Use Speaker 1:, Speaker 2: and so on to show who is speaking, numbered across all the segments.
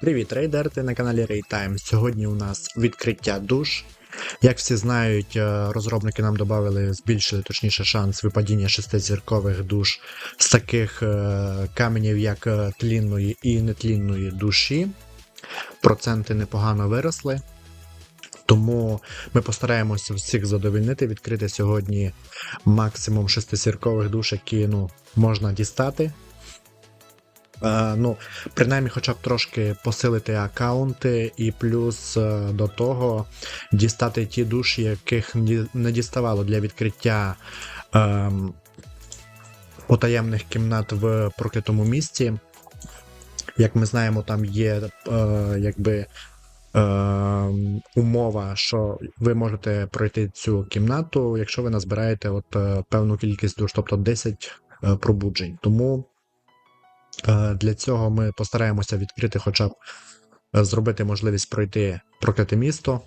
Speaker 1: Привіт, рейдер! Ти на каналі Raytime. Сьогодні у нас відкриття душ. Як всі знають, е, розробники нам додали, збільшили точніше шанс випадіння шестизіркових душ з таких е, каменів, як е, тлінної і нетлінної душі. Проценти непогано виросли. Тому ми постараємося всіх задовольнити, відкрити сьогодні максимум шестизіркових душ, які ну, можна дістати. Е, ну, принаймні, хоча б трошки посилити аккаунти, і плюс е, до того дістати ті душі, яких не діставало для відкриття ем, потаємних кімнат в проклятому місці. Як ми знаємо, там є е, якби. е, Умова, що ви можете пройти цю кімнату, якщо ви назбираєте от, е, певну кількість душ, тобто 10 е, пробуджень. Тому Е, Для цього ми постараємося відкрити, хоча б зробити можливість пройти прокляте місто.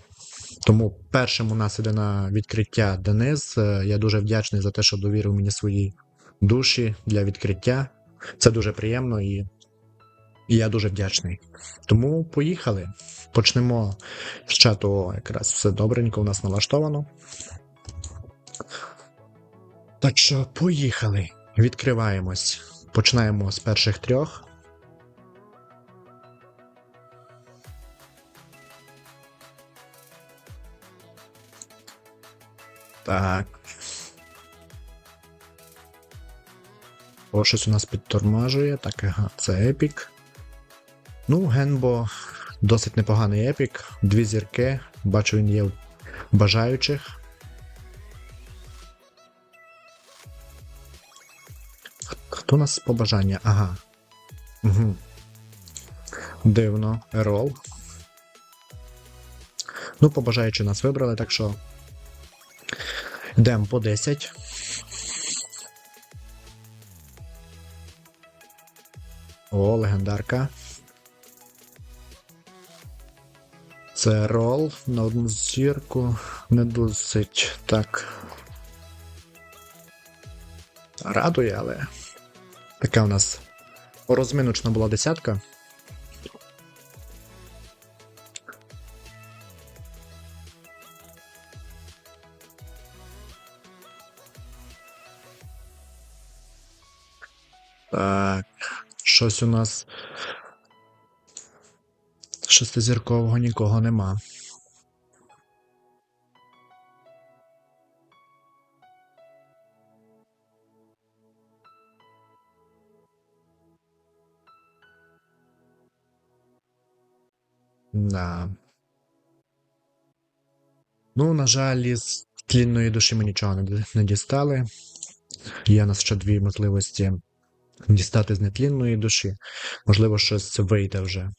Speaker 1: Тому першим у нас іде на відкриття Денис. Я дуже вдячний за те, що довірив мені свої душі для відкриття. Це дуже приємно і, і я дуже вдячний. Тому поїхали. Почнемо з чату. Якраз все добренько у нас налаштовано. Так що поїхали. Відкриваємось. Починаємо з перших трьох. Так. О, щось у нас підтормажує. Так, ага, це епік. Ну, Генбо досить непоганий епік. Дві зірки. Бачу, він є бажаючих. Хто у нас по бажання? Ага. Угу. Дивно. Ерол. Ну, побажаючи нас вибрали, так що. Йдемо по 10. О, легендарка. Це рол на одну зірку. Не досить так. Радує, але. Така у нас розминочна була десятка. Так, щось у нас шестизіркового нікого нема. Да. Ну, на жаль, із тлінної душі ми нічого не, дістали. Є у нас ще дві можливості дістати з нетлінної душі. Можливо, щось вийде вже.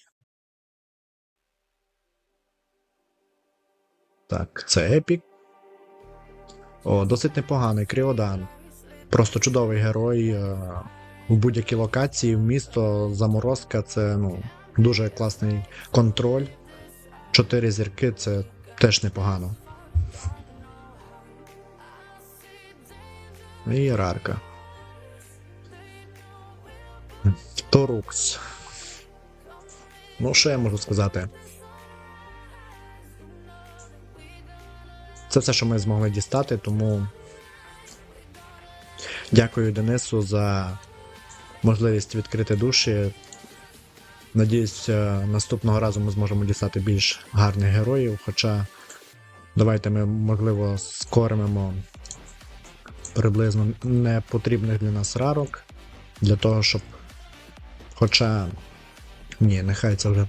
Speaker 1: Так, це епік. О, досить непоганий Кріодан. Просто чудовий герой. е, В будь-якій локації, в місто, заморозка це ну, дуже класний контроль. Чотири зірки це теж непогано. Ієрарка. Торукс. Ну, що я можу сказати? Це все, що ми змогли дістати, тому дякую Денису за можливість відкрити душі. Надіюсь, е, наступного разу ми зможемо дістати більш гарних героїв. Хоча давайте ми, можливо, скоримемо приблизно непотрібних для нас рарок. Для того, щоб. Хоча. Ні, нехай це вже.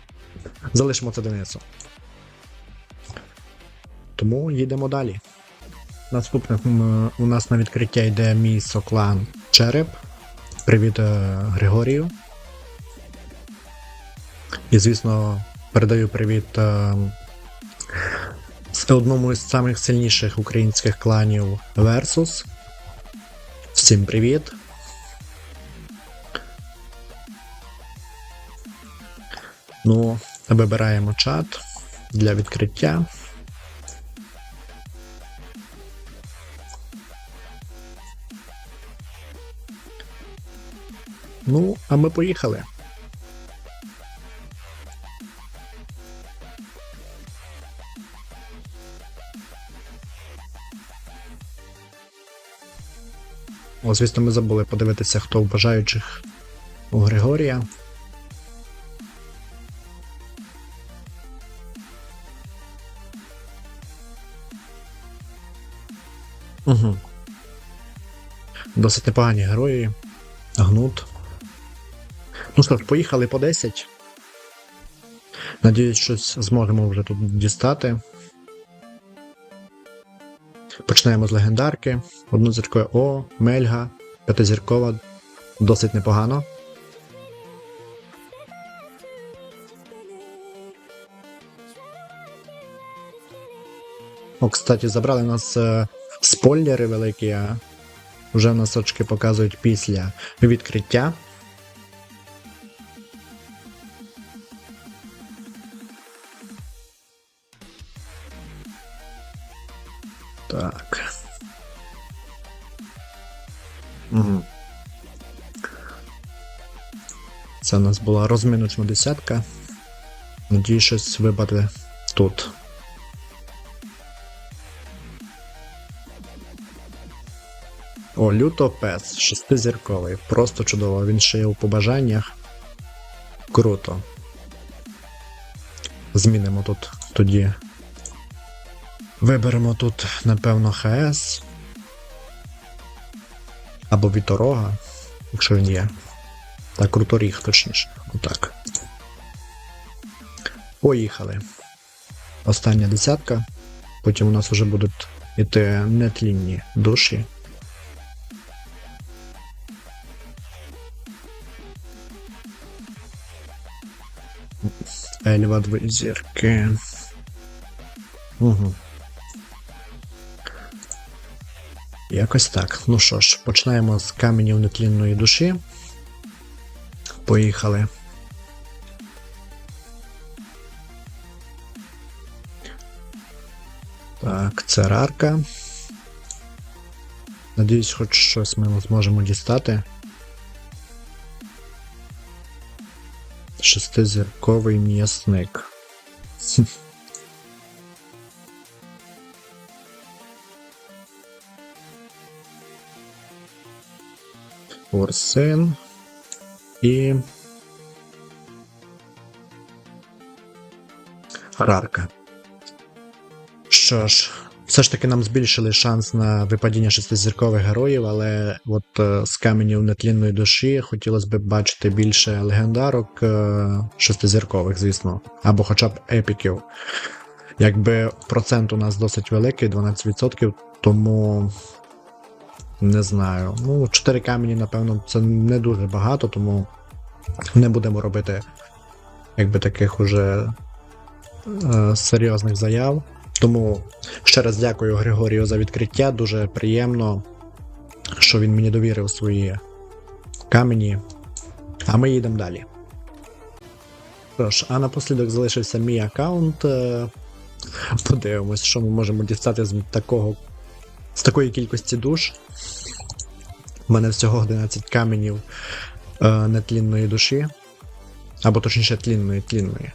Speaker 1: Залишимо це Денису. Тому їдемо далі. Наступним у нас на відкриття йде мій соклан Череп. Привіт е, Григорію. І, звісно, передаю привіт е, одному із самих сильніших українських кланів Versus. Всім привіт. Ну, вибираємо чат для відкриття. Ну, а ми поїхали. О, звісно, ми забули подивитися, хто в бажаючих у Григорія. Угу. Досить непогані герої. Гнут. Ну що ж, поїхали по 10. Надіюсь, щось зможемо вже тут дістати. Починаємо з легендарки. Одну зіркою О, Мельга, п'ятизіркова. Досить непогано. О, кстати, забрали нас е, спойлери великі, а вже в нас очки показують після відкриття. Угу. Це у нас була розминочна десятка. Надію, щось випаде тут. О, лютопес, шестизірковий. Просто чудово. Він ще є у побажаннях. Круто. Змінимо тут тоді. Виберемо тут, напевно, ХС. Або Віторога, якщо він є. Так, круторіг, точніше. Отак. Поїхали. Остання десятка. Потім у нас вже будуть іти нетлінні душі. Ельва дві зірки. Угу. Якось так. Ну що ж, починаємо з каменів нетлінної душі. Поїхали. Так, це рарка. Надіюсь, хоч щось ми зможемо дістати. Шестизірковий м'ясник. Орсен і. Рарка. Що ж, все ж таки нам збільшили шанс на випадіння шестизіркових героїв, але от е, з каменів нетлінної душі хотілося б бачити більше легендарок е, шестизіркових, звісно, або хоча б епіків. Якби процент у нас досить великий, 12%, тому не знаю. Ну, 4 камені, напевно, це не дуже багато, тому не будемо робити якби таких уже е, серйозних заяв. Тому ще раз дякую Григорію за відкриття. Дуже приємно, що він мені довірив свої камені. А ми їдемо далі. Тож, а напослідок залишився мій аккаунт. Е, Подивимось, що ми можемо дістати з такого з такої кількості душ. У мене всього 11 каменів е, нетлінної душі. Або точніше тлінної тлінної.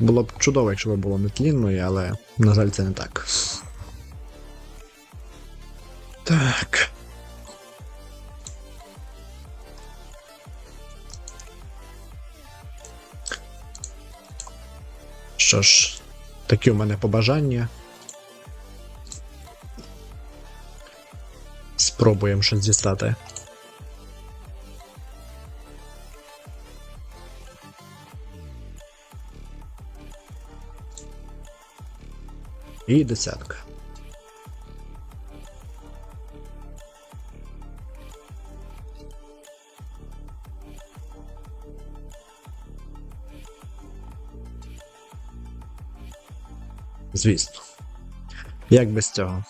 Speaker 1: Було б чудово, якщо б було нетлінної, але, на жаль, це не так. Так. Що ж, такі у мене побажання. Спробуємо щось дістати. І десятка. Звісно. Як без цього?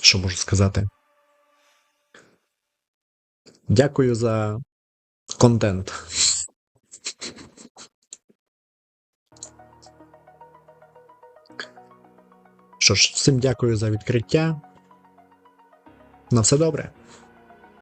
Speaker 1: Що можу сказати? Дякую за контент. Що ж, всім дякую за відкриття. На все добре.